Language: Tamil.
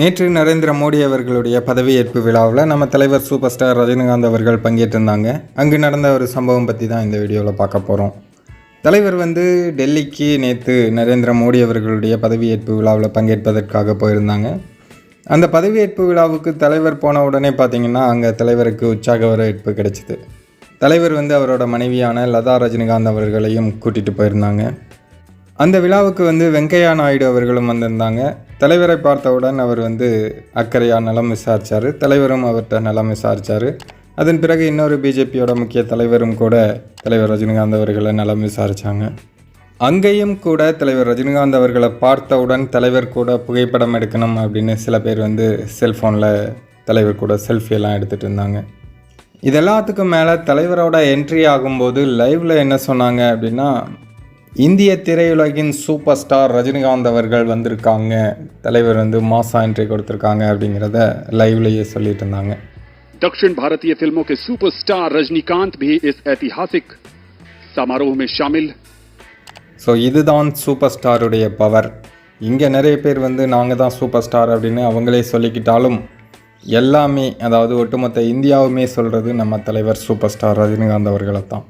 நேற்று நரேந்திர மோடி அவர்களுடைய பதவியேற்பு விழாவில் நம்ம தலைவர் சூப்பர் ஸ்டார் ரஜினிகாந்த் அவர்கள் பங்கேற்றிருந்தாங்க. அங்கு நடந்த ஒரு சம்பவம் பற்றி தான் இந்த வீடியோவில் பார்க்க போகிறோம் தலைவர் வந்து டெல்லிக்கு நேற்று நரேந்திர மோடி அவர்களுடைய பதவியேற்பு விழாவில் பங்கேற்பதற்காக போயிருந்தாங்க. அந்த பதவியேற்பு விழாவுக்கு தலைவர் போன உடனே பார்த்தீங்கன்னா அங்கே தலைவருக்கு உற்சாக வரவேற்பு கிடைச்சிது. தலைவர் வந்து அவரோட மனைவியான லதா ரஜினிகாந்த் அவர்களையும் கூட்டிகிட்டு போயிருந்தாங்க. அந்த விழாவுக்கு வந்து வெங்கையா நாயுடு அவர்களும் வந்திருந்தாங்க. தலைவரை பார்த்தவுடன் அவர் வந்து அக்கறையாக நலம் விசாரித்தார் தலைவரும் அவர்கிட்ட நலம் விசாரித்தார் அதன் பிறகு இன்னொரு பிஜேபியோட முக்கிய தலைவரும் கூட தலைவர் ரஜினிகாந்த் அவர்களை நலம் விசாரித்தாங்க அங்கேயும் கூட தலைவர் ரஜினிகாந்த் அவர்களை பார்த்தவுடன் தலைவர் கூட புகைப்படம் எடுக்கணும் அப்படின்னு சில பேர் வந்து செல்ஃபோனில் தலைவர் கூட செல்ஃபியெல்லாம் எடுத்துகிட்டு இருந்தாங்க. இது எல்லாத்துக்கும் மேலே தலைவரோட என்ட்ரி ஆகும்போது லைவில் என்ன சொன்னாங்க அப்படின்னா இந்திய திரையுலகின் சூப்பர் ஸ்டார் ரஜினிகாந்த் அவர்கள் வந்திருக்காங்க தலைவர் வந்து மாசா என்ட்ரி கொடுத்துருக்காங்க அப்படிங்கிறத லைவ்லேயே சொல்லிட்டு இருந்தாங்க दक्षिण भारतीय फिल्मों के सुपरस्टार रजनीकांत भी इस ऐतिहासिक समारोह में शामिल ஸோ இதுதான் சூப்பர் ஸ்டாருடைய பவர் இங்கே நிறைய பேர் வந்து நாங்கள் தான் சூப்பர் ஸ்டார் அப்படின்னு அவங்களே சொல்லிக்கிட்டாலும் எல்லாமே அதாவது ஒட்டுமொத்த இந்தியாவுமே சொல்கிறது நம்ம தலைவர் சூப்பர் ஸ்டார் ரஜினிகாந்த் அவர்களை தான்